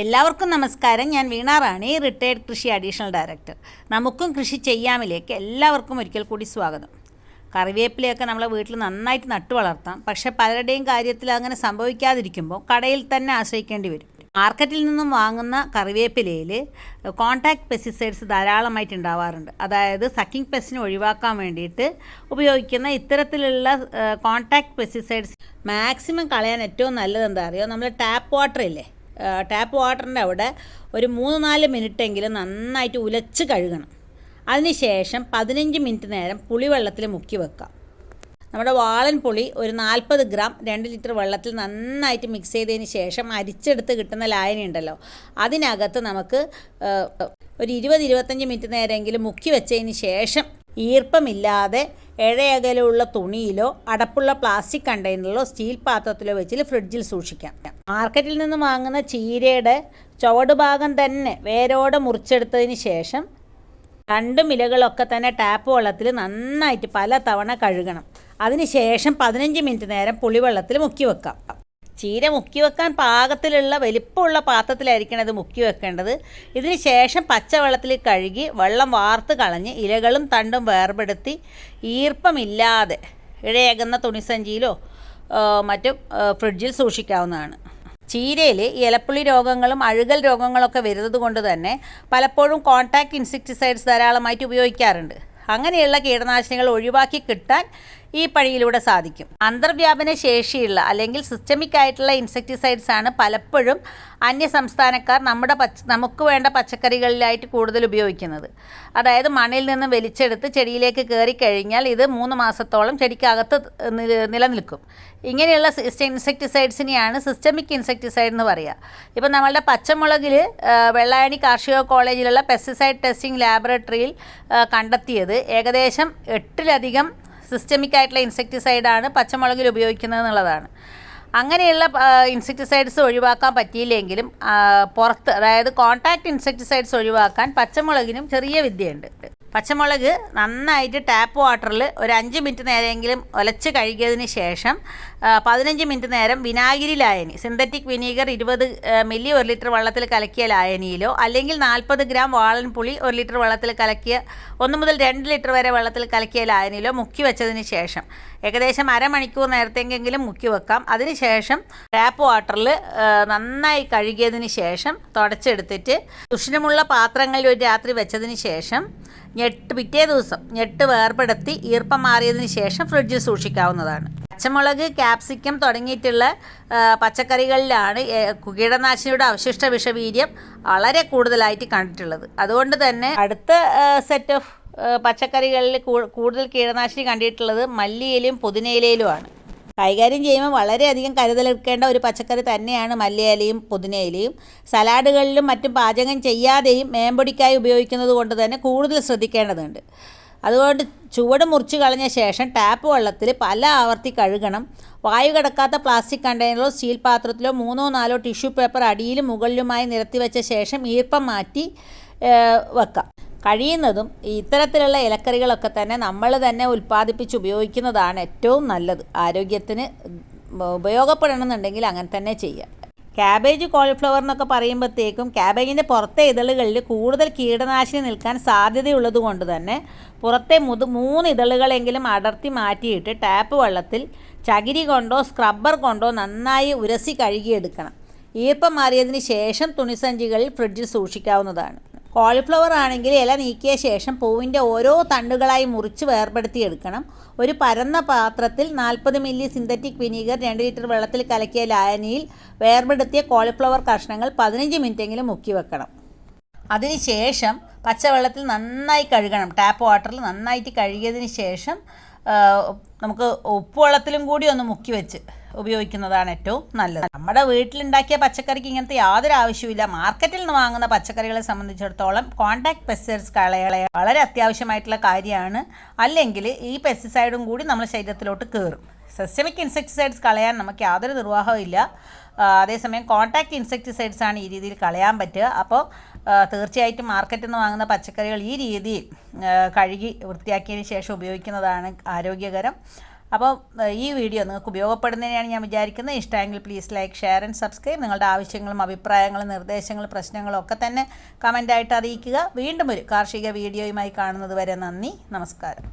എല്ലാവർക്കും നമസ്കാരം. ഞാൻ വീണ റാണി റിട്ടയർഡ് കൃഷി അഡീഷണൽ ഡയറക്ടർ നമുക്കും കൃഷി ചെയ്യാമിലേക്ക് എല്ലാവർക്കും ഒരിക്കൽ കൂടി സ്വാഗതം. കറിവേപ്പിലയൊക്കെ നമ്മളെ വീട്ടിൽ നന്നായിട്ട് നട്ടു വളർത്താം. പക്ഷേ പലരുടെയും കാര്യത്തിൽ അങ്ങനെ സംഭവിക്കാതിരിക്കുമ്പോൾ കടയിൽ തന്നെ ആശ്രയിക്കേണ്ടി വരും. മാർക്കറ്റിൽ നിന്നും വാങ്ങുന്ന കറിവേപ്പിലയിൽ കോൺടാക്ട് പെസ്റ്റിസൈഡ്സ് ധാരാളമായിട്ട് ഉണ്ടാവാറുണ്ട്. അതായത് സക്കിംഗ് പെസ്റ്റിനെ ഒഴിവാക്കാൻ വേണ്ടിയിട്ട് ഉപയോഗിക്കുന്ന ഇത്തരത്തിലുള്ള കോൺടാക്ട് പെസ്റ്റിസൈഡ്സ് മാക്സിമം കളയാൻ ഏറ്റവും നല്ലത് എന്താ അറിയോ? നമ്മൾ ടാപ്പ് വാട്ടർ ഇല്ലേ? ടാപ്പ് വാട്ടറിന്റെ അവിടെ ഒരു മൂന്ന് നാല് മിനിറ്റെങ്കിലും നന്നായിട്ട് ഉലച്ച് കഴുകണം. അതിനുശേഷം പതിനഞ്ച് മിനിറ്റ് നേരം പുളിവെള്ളത്തിൽ മുക്കി വെക്കാം നമ്മുടെ വാളൻ പുളി ഒരു നാൽപ്പത് ഗ്രാം രണ്ട് ലിറ്റർ വെള്ളത്തിൽ നന്നായിട്ട് മിക്സ് ചെയ്തതിന് ശേഷം അരിച്ചെടുത്ത് കിട്ടുന്ന ലായനി ഉണ്ടല്ലോ അതിനകത്ത് നമുക്ക് ഒരു ഇരുപത് ഇരുപത്തഞ്ച് മിനിറ്റ് നേരമെങ്കിലും മുക്കി വെച്ചതിന് ശേഷം ഈർപ്പമില്ലാതെ ഇഴയകലുള്ള തുണിയിലോ അടപ്പുള്ള പ്ലാസ്റ്റിക് കണ്ടെയ്നറിലോ സ്റ്റീൽ പാത്രത്തിലോ വെച്ച് ഫ്രിഡ്ജിൽ സൂക്ഷിക്കാം. മാർക്കറ്റിൽ നിന്ന് വാങ്ങുന്ന ചീരയുടെ ചുവടുഭാഗം തന്നെ വേരോടെ മുറിച്ചെടുത്തതിന് ശേഷം രണ്ട് ഇലകളൊക്കെ തന്നെ ടാപ്പ് വെള്ളത്തിൽ നന്നായിട്ട് പല തവണ കഴുകണം അതിനുശേഷം പതിനഞ്ച് മിനിറ്റ് നേരം പുളിവെള്ളത്തിൽ മുക്കി വെക്കാം. ചീര മുക്കി വെക്കാൻ പാകത്തിലുള്ള വലിപ്പമുള്ള പാത്രത്തിലായിരിക്കണം ഇത് മുക്കി വെക്കേണ്ടത് ഇതിന് ശേഷം പച്ചവെള്ളത്തിൽ കഴുകി വെള്ളം വാർത്ത് കളഞ്ഞ് ഇലകളും തണ്ടും വേർപെടുത്തി ഈർപ്പമില്ലാതെ ഇഴയകുന്ന തുണിസഞ്ചിയിലോ മറ്റും ഫ്രിഡ്ജിൽ സൂക്ഷിക്കാവുന്നതാണ്. ചീരയിൽ ഇലപ്പുള്ളി രോഗങ്ങളും അഴുകൽ രോഗങ്ങളൊക്കെ വരുന്നത് കൊണ്ട് തന്നെ പലപ്പോഴും കോൺടാക്ട് ഇൻസെക്ടിസൈഡ്സ് ധാരാളമായിട്ട് ഉപയോഗിക്കാറുണ്ട്. അങ്ങനെയുള്ള കീടനാശിനികൾ ഒഴിവാക്കി കിട്ടാൻ ഈ പണിയിലൂടെ സാധിക്കും. അന്തർവ്യാപന ശേഷിയുള്ള അല്ലെങ്കിൽ സിസ്റ്റമിക് ആയിട്ടുള്ള ഇൻസെക്ടിസൈഡ്സ് ആണ് പലപ്പോഴും അന്യ സംസ്ഥാനക്കാർ നമ്മുടെ പച്ച നമുക്ക് വേണ്ട പച്ചക്കറികളിലായിട്ട് കൂടുതൽ ഉപയോഗിക്കുന്നത്. അതായത് മണ്ണിൽ നിന്ന് വലിച്ചെടുത്ത് ചെടിയിലേക്ക് കയറി കഴിഞ്ഞാൽ ഇത് മൂന്ന് മാസത്തോളം ചെടിക്കകത്ത് നിലനിൽക്കും. ഇങ്ങനെയുള്ള ഇൻസെക്ടിസൈഡ്സിനെയാണ് സിസ്റ്റമിക് ഇൻസെക്ടിസൈഡ് എന്ന് പറയുക ഇപ്പം നമ്മളുടെ പച്ചമുളകിൽ വെള്ളായണി കാർഷിക കോളേജിലുള്ള പെസ്റ്റിസൈഡ് ടെസ്റ്റിംഗ് ലാബറട്ടറിയിൽ കണ്ടെത്തിയത് ഏകദേശം എട്ടിലധികം സിസ്റ്റമിക് ആയിട്ടുള്ള ഇൻസെക്ടിസൈഡാണ് പച്ചമുളകിൽ ഉപയോഗിക്കുന്നത് എന്നുള്ളതാണ് അങ്ങനെയുള്ള ഇൻസെക്ടിസൈഡ്സ് ഒഴിവാക്കാൻ പറ്റിയില്ലെങ്കിലും പുറത്ത് അതായത് കോൺടാക്ട് ഇൻസെക്ടിസൈഡ്സ് ഒഴിവാക്കാൻ പച്ചമുളകിനും ചെറിയ വിദ്യയുണ്ട്. പച്ചമുളക് നന്നായിട്ട് ടാപ്പ് വാട്ടറിൽ ഒരു അഞ്ച് മിനിറ്റ് നേരമെങ്കിലും ഒലച്ച് കഴുകിയതിന് ശേഷം പതിനഞ്ച് മിനിറ്റ് നേരം വിനാഗിരി ലായനി സിന്തറ്റിക് വിനീഗർ ഇരുപത് മില്ലി ഒരു ലിറ്റർ വെള്ളത്തിൽ കലക്കിയ ലായനിയിലോ അല്ലെങ്കിൽ നാൽപ്പത് ഗ്രാം വാളൻപുളി ഒരു ലിറ്റർ വെള്ളത്തിൽ കലക്കിയ ഒന്ന് മുതൽ രണ്ട് ലിറ്റർ വരെ വെള്ളത്തിൽ കലക്കിയ ലായനിയിലോ മുക്കി വെച്ചതിന് ശേഷം ഏകദേശം അരമണിക്കൂർ നേരത്തെങ്കിലും മുക്കി വെക്കാം. അതിനുശേഷം ടാപ്പ് വാട്ടറിൽ നന്നായി കഴുകിയതിന് ശേഷം തുടച്ചെടുത്തിട്ട് ഉഷ്ണമുള്ള പാത്രങ്ങളിൽ ഒരു രാത്രി വെച്ചതിന് ശേഷം ഞെട്ട് പിറ്റേ ദിവസം ഞെട്ട് വേർപെടുത്തി ഈർപ്പം മാറിയതിന് ശേഷം ഫ്രിഡ്ജിൽ സൂക്ഷിക്കാവുന്നതാണ്. പച്ചമുളക് ക്യാപ്സിക്കം തുടങ്ങിയിട്ടുള്ള പച്ചക്കറികളിലാണ് കീടനാശിനിയുടെ അവശിഷ്ട വിഷവീര്യം വളരെ കൂടുതലായിട്ട് കണ്ടിട്ടുള്ളത്. അതുകൊണ്ട് തന്നെ അടുത്ത സെറ്റ് ഓഫ് പച്ചക്കറികളിൽ കൂടുതൽ കീടനാശിനി കണ്ടിട്ടുള്ളത് മല്ലിയിലയും പുതിനയിലയിലുമാണ്. കൈകാര്യം ചെയ്യുമ്പോൾ വളരെയധികം കരുതലെടുക്കേണ്ട ഒരു പച്ചക്കറി തന്നെയാണ് മല്ലിയിലയും പുതിനയിലയും. സലാഡുകളിലും മറ്റും പാചകം ചെയ്യാതെയും മേമ്പൊടിക്കായി ഉപയോഗിക്കുന്നത് കൊണ്ട് തന്നെ കൂടുതൽ ശ്രദ്ധിക്കേണ്ടതുണ്ട്. അതുകൊണ്ട് ചുവട് മുറിച്ച് കളഞ്ഞ ശേഷം ടാപ്പ് വെള്ളത്തിൽ പല ആവർത്തി കഴുകണം. വായു കടക്കാത്ത പ്ലാസ്റ്റിക് കണ്ടെയ്നറോ സ്റ്റീൽ പാത്രത്തിലോ മൂന്നോ നാലോ ടിഷ്യൂ പേപ്പർ അടിയിലും മുകളിലുമായി നിരത്തി വെച്ച ശേഷം ഈർപ്പം മാറ്റി വെക്കാം. കഴിയുന്നതും ഇത്തരത്തിലുള്ള ഇലക്കറികളൊക്കെ തന്നെ നമ്മൾ തന്നെ ഉൽപ്പാദിപ്പിച്ച് ഉപയോഗിക്കുന്നതാണ് ഏറ്റവും നല്ലത്. ആരോഗ്യത്തിന് ഉപയോഗപ്പെടണമെന്നുണ്ടെങ്കിൽ അങ്ങനെ തന്നെ ചെയ്യാം ക്യാബേജ് കോളിഫ്ലവർ എന്നൊക്കെ പറയുമ്പോഴത്തേക്കും ക്യാബേജിന്റെ പുറത്തെ ഇതളുകളിൽ കൂടുതൽ കീടനാശിനി നിൽക്കാൻ സാധ്യതയുള്ളത് കൊണ്ട് തന്നെ പുറത്തെ മുതു മൂന്ന് ഇതളുകളെങ്കിലും അടർത്തി മാറ്റിയിട്ട് ടാപ്പ് വെള്ളത്തിൽ ചകിരി കൊണ്ടോ സ്ക്രബ്ബർ കൊണ്ടോ നന്നായി ഉരസി കഴുകിയെടുക്കണം. ഈർപ്പം മാറിയതിന് ശേഷം തുണിസഞ്ചികളിൽ ഫ്രിഡ്ജിൽ സൂക്ഷിക്കാവുന്നതാണ്. കോളിഫ്ലവർ ആണെങ്കിൽ ഇല നീക്കിയ ശേഷം പൂവിന്റെ ഓരോ തണ്ടുകളായി മുറിച്ച് വേർപെടുത്തിയെടുക്കണം ഒരു പരന്ന പാത്രത്തിൽ നാൽപ്പത് മില്ലി സിന്തറ്റിക് വിനീഗർ രണ്ട് ലിറ്റർ വെള്ളത്തിൽ കലക്കിയ ലായനിയിൽ വേർപെടുത്തിയ കോളിഫ്ലവർ കഷ്ണങ്ങൾ പതിനഞ്ച് മിനിറ്റെങ്കിലും മുക്കി വെക്കണം. അതിനുശേഷം പച്ചവെള്ളത്തിൽ നന്നായി കഴുകണം. ടാപ്പ് വാട്ടറിൽ നന്നായിട്ട് കഴുകിയതിന് ശേഷം നമുക്ക് ഉപ്പുവെള്ളത്തിലും കൂടി ഒന്ന് മുക്കി വെച്ച് ഉപയോഗിക്കുന്നതാണ് ഏറ്റവും നല്ലത്. നമ്മുടെ വീട്ടിലുണ്ടാക്കിയ പച്ചക്കറിക്ക് ഇങ്ങനത്തെ യാതൊരു ആവശ്യമില്ല മാർക്കറ്റിൽ നിന്ന് വാങ്ങുന്ന പച്ചക്കറികളെ സംബന്ധിച്ചിടത്തോളം കോൺടാക്ട് പെസ്റ്റിസൈഡ്സ് കളയ വളരെ അത്യാവശ്യമായിട്ടുള്ള കാര്യമാണ്. അല്ലെങ്കിൽ ഈ പെസ്റ്റിസൈഡും കൂടി നമ്മൾ ശരീരത്തിലോട്ട് കയറും സിസ്റ്റമിക് ഇൻസെക്ടിസൈഡ്സ് കളയാൻ നമുക്ക് യാതൊരു നിർവാഹവും ഇല്ല. അതേസമയം കോൺടാക്ട് ഇൻസെക്ടിസൈഡ്സ് ആണ് ഈ രീതിയിൽ കളയാൻ പറ്റുക. അപ്പോൾ തീർച്ചയായിട്ടും മാർക്കറ്റിൽ നിന്ന് വാങ്ങുന്ന പച്ചക്കറികൾ ഈ രീതിയിൽ കഴുകി വൃത്തിയാക്കിയതിന് ശേഷം ഉപയോഗിക്കുന്നതാണ് ആരോഗ്യകരം. അപ്പോൾ ഈ വീഡിയോ നിങ്ങൾക്ക് ഉപയോഗപ്പെടുന്നതിനാണ് ഞാൻ വിചാരിക്കുന്നത്. ഇഷ്ടമെങ്കിൽ please like share and subscribe നിങ്ങളുടെ ആവശ്യങ്ങളും അഭിപ്രായങ്ങളും നിർദ്ദേശങ്ങളും പ്രശ്നങ്ങളും ഒക്കെ തന്നെ കമന്റായിട്ട് അറിയിക്കുക. വീണ്ടും ഒരു കാർഷിക വീഡിയോയുമായി കാണുന്നത് വരെ നന്ദി. നമസ്കാരം.